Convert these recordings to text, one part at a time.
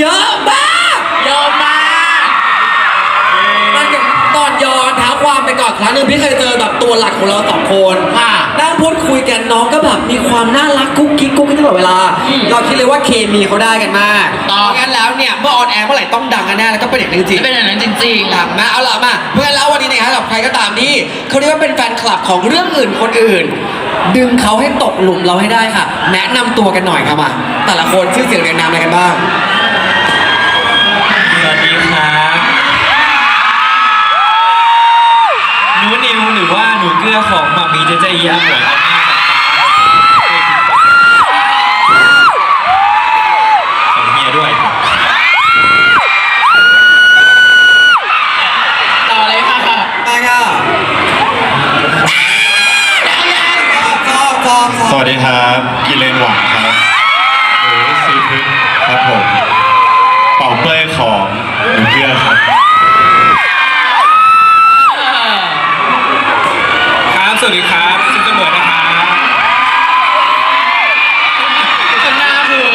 เยอะมากเยอะมากมันอย่างตอนย้อนเท้าความไปก่อนครั้งหนึ่งพี่เคยเจอแบบตัวหลักของเราสองคนค่ะนั่งพูดคุยกันน้องก็แบบมีความน่ารักกุ๊กกิ๊กกุ๊กกิ๊กตลอดเวลา อืมเราคิดเลยว่าเคมีเขาได้กันมากถูกเพต้อง ราะงั้นแล้วเนี่ยเมื่อออนแอร์เมื่อไหร่ต้องดังกันแน่แล้วก็เป็นอย่างนั้นจริงจะเป็นอย่างนั้นจริงๆดังนะเอาล่ะมาเพื่อนแล้ววันนี้นะครับกับใครก็ตามที่เขาเรียกว่าเป็นแฟนคลับของเรื่องอื่นคนอื่น ดึงเขาให้ตกหลุมเราให้ได้ค่ะ แนะนำตัวกันหน่อยครับมาแต่ละคนชื่อเสียงเรียงนามอะไรกันบ้างส วัสดีครับกิเลนหวังครับหรือซีพึกครับผมเป่าเป้ยของหนูเกลือครับครับ สวัสดีครับซิมเสมอนะครับข้างหน้าคือ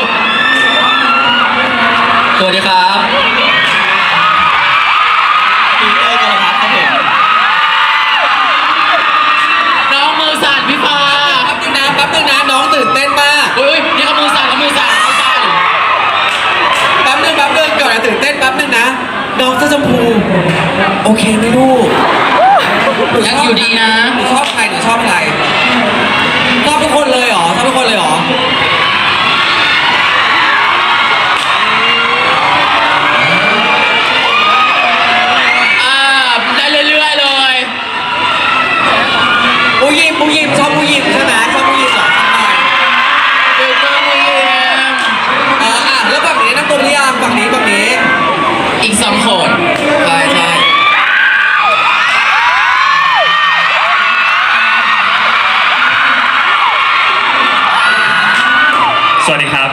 สวัสดีครับ โอเคไหมลูกหนูชยังบอยู่ดีนะ หนูชอบใครหนูชอบใคร วัสดีครับ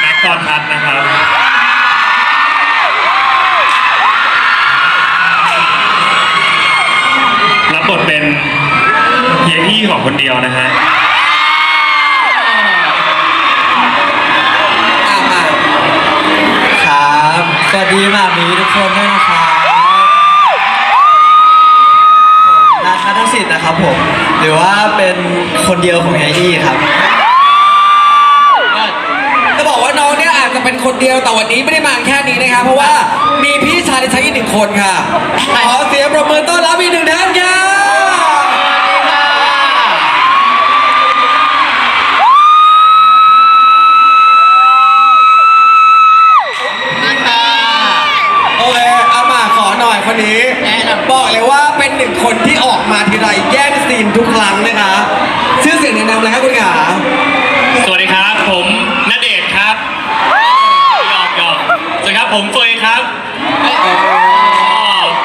แม็กกอนทัศน์นะครับ รับบทเป็นเฮียอี้ของคนเดียวนะฮะอะมาครับ สวัสดีหมามีทุกคนด้วยนะครับผมนาคาทศิษย์นะครับผม หรือว่าเป็นคนเดียวของไออี้ครับ เป็นคนเดียวแต่วันนี้ไม่ได้มาแค่นี้นะครับ เพราะว่ามีพี่ชายในชั้นอีกหนึ่งคนค่ะขอเส ผมเฟยครับเอ้ยก็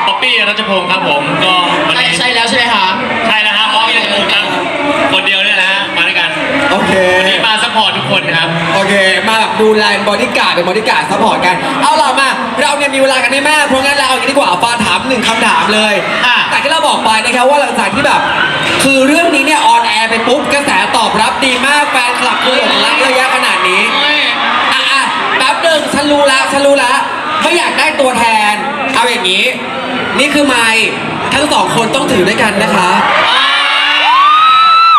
ป๊อปปี้รัชพงศ์ครับผมก็วันใช่นี้ใช่แล้วใช่ไหมคะใช่แล้วฮะป๊อปปี้รัชพงศ์ครับคนเดียวเนี่ยนะฮะมาด้วยกันโอเค วันนี้มาซัพพอร์ตทุกคนครับ โอเค มาแบบดูแลบอดี้การ์ดเป็นบอดี้การ์ดซัพพอร์ตกัน เอาล่ะมา เราเนี่ยมีเวลากันไม่มาก เพราะงั้นเราเอาอย่างนี้ดีกว่าฟ้าถามหนึ่งคำถามเลย อะ แต่ที่เราบอกไปนะครับว่าหลังจากที่แบบ คือเรื่องนี้เนี่ยออนแอร์ไปปุ๊บกระแสตอบรับดีมากแฟนคลับคือหลงรักเยอะแยะขนาดนี้ เฮ้ย อะอะแป๊บหนึ่งฉัน รู้ละฉันรู้ละไม่อยากได้ตัวแทน เอาอย่างนี้ นี่คือไมค์ทั้งสองคนต้องถือด้วยกันนะคะ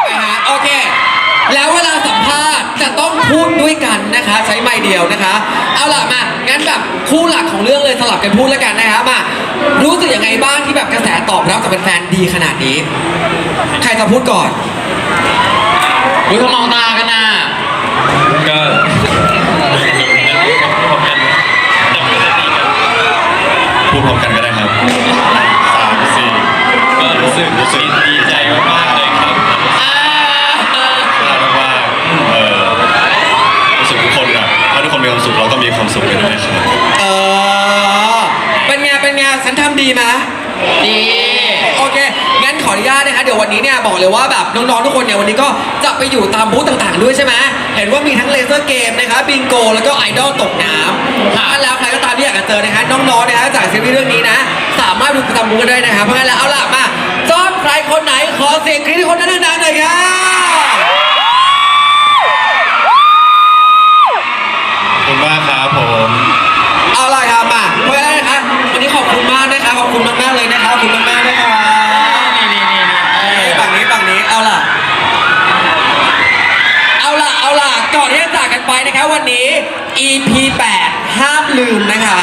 นะฮะโอเค แล้วเวลาสัมภาษณ์จะต้องพูดด้วยกันนะคะ ใช้ไมค์เดียวนะคะ เอาล่ะมางั้นแบบคู่หลักของเรื่องเลยสลับกันพูดแล้วกันนะคะมารู้สึกยังไงบ้างที่แบบกระแสตอบรับจากแฟนๆดีขนาดนี้ ใครจะพูดก่อน อุ้ยเขามองตากันนะ ฉันทำดีไหมดีโอเค งั้นขออนุญาตนะคะเดี๋ยววันนี้เนี่ยบอกเลยว่าแบบน้องๆทุกคนเนี่ยวันนี้ก็จะไปอยู่ตามบูธต่างๆด้วยใช่ไหมเห็นว่ามีทั้งเลเซอร์เกมนะคะบิงโก แล้วก็ไอดอลตกน้ำถ้าแล้วใครก็ตามที่อยากจะเจอนะคะน้องๆนะคะจากซีรีส์เรื่องนี้นะ สามารถดูตามบูธกันได้นะคะเพราะงั้นแล้วเอาล่ะมาจอดใครคนไหนขอเสียงกรี๊ดให้คนนั้นดังๆหน่อยค่ะขอบคุณมากครับ EP 8 ห้ามลืมนะคะ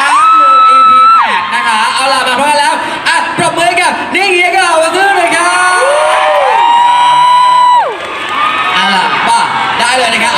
ห้ามลืม EP 8 นะคะ เอาล่ะมาพร้อมแล้ว อะ ปรบมือกับนี่เฮียกับวันซื่อเลยครับเอาล่ะป่ะได้เลยนะครับ